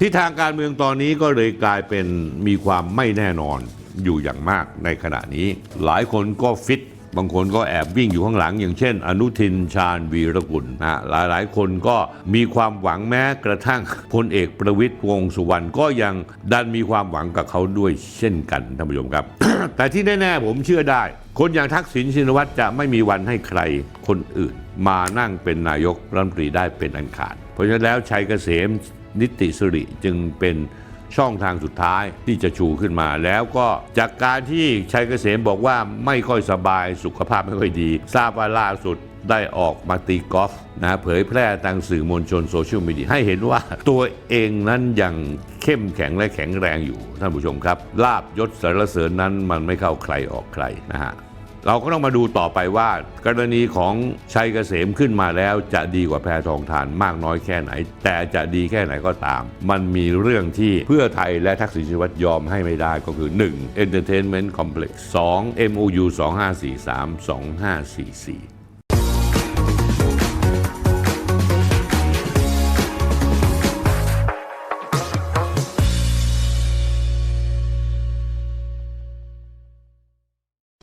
ที่ทางการเมืองตอนนี้ก็เลยกลายเป็นมีความไม่แน่นอนอยู่อย่างมากในขณะนี้ หลายคนก็ฟิต บางคนก็แอบวิ่งอยู่ข้างหลัง อย่างเช่น อนุทินชาญวีรกุลนะหลายหลายคนก็มีความหวังแม้กระทั่งพลเอกประวิตยวงสุวรรณก็ยังดันมีความหวังกับเขาด้วยเช่นกันท่านผู้ชมครับ แต่ที่แน่ๆผมเชื่อได้ คนอย่างทักษิณชินวัตรจะไม่มีวันให้ใครคนอื่น มานั่งเป็นนายกรัฐมนตรีได้เป็นอันขาด เพราะฉะนั้นแล้วชัยเกษม นิติสิริจึงเป็นช่องทางสุดท้ายที่จะชูขึ้นมา แล้วก็จากการที่ชัยเกษมบอกว่าไม่ค่อยสบายสุขภาพไม่ค่อยดี ทราบว่าล่าสุดได้ออกมาตีกอล์ฟนะเผยแพร่ทางสื่อมวลชนโซเชียลมีเดียให้เห็นว่าตัวเองนั้นยังเข้มแข็งและแข็งแรงอยู่ท่านผู้ชมครับ ลาบยศสรรเสริญนั้นมันไม่เข้าใครออกใครนะฮะ เราก็ต้องมาดูต่อไปว่ากรณีของชัยเกษมขึ้นมาแล้วจะดีกว่าแพทองทานมากน้อยแค่ไหน แต่จะดีแค่ไหนก็ตาม มันมีเรื่องที่เพื่อไทยและทักษิณชินวัตรยอมให้ไม่ได้ก็คือ 1. Entertainment Complex 2. MOU 2543 2544